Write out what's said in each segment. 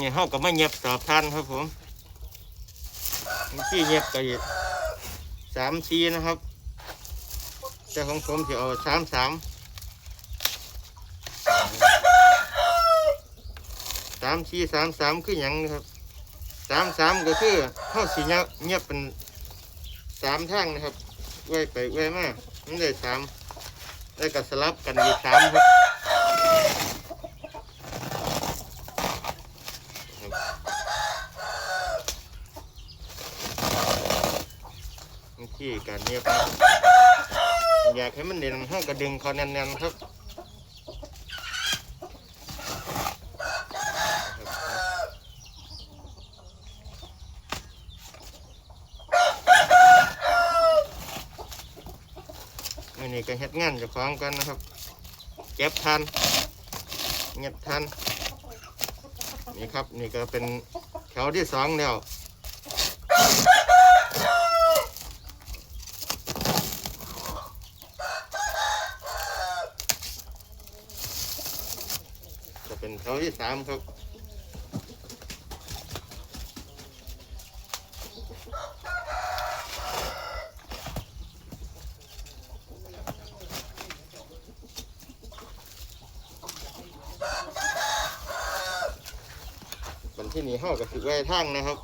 นี่เขาก็ไม่เงียบสอบท่านครับผมที่เงียบก็อีกสามชีนะครับ แต่ของผมจะเอาสามสามสามชีสามสามคือหยังนะครับสามสามก็คือเข้าสีเงียบเงียบเป็นสามทางนะครับไว้ไปไว้มามันได้สามแล้วก็สลับกันอีกสามครับ วิธีการเนียบครับอยากให้มันเด่นห้องกระดึงคอแน่นๆครับมื่อนี้ก็เฮ็ดงานจะคล้าของกันนะครับ เก็บทันเงียบทัน นี่ครับนี่ก็เป็นแถวที่สองแล้วจะเป็นแถวที่สามครับ ที่นี้ห้ากับสิไว้ทางนะครับ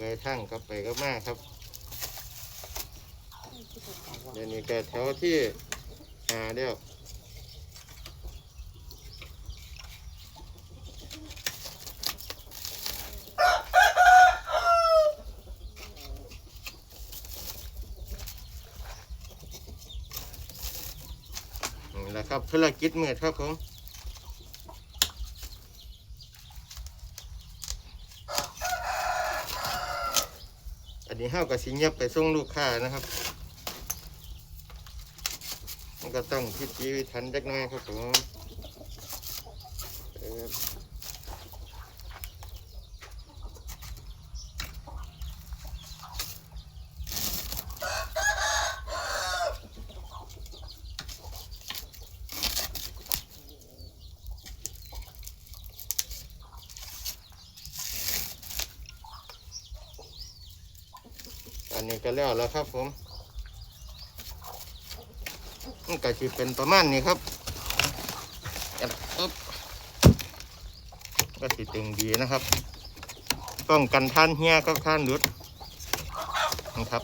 ไป ทั้งครับไปก็มากครับเดี๋ยวนี้ก็แถวที่หาเดียวนี่แหละครับธุรกิจมืดครับผม อั นนี้ห้ากับสิเงียบไปส่งลูกค้านะครับ มันก็ต้องพิธีพิถันจักหน่อยครับผม นนี้ก็แล้วแล้วครับผมมันก็จะเป็นประมาณนี้ครับแอบปุ๊บก็สิตึงดีนะครับป้องกันท่านเฮียกับท่านหลุดนะครับ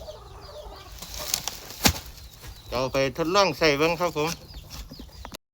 จะเราไปทดลองใส่เบิ้งครับผม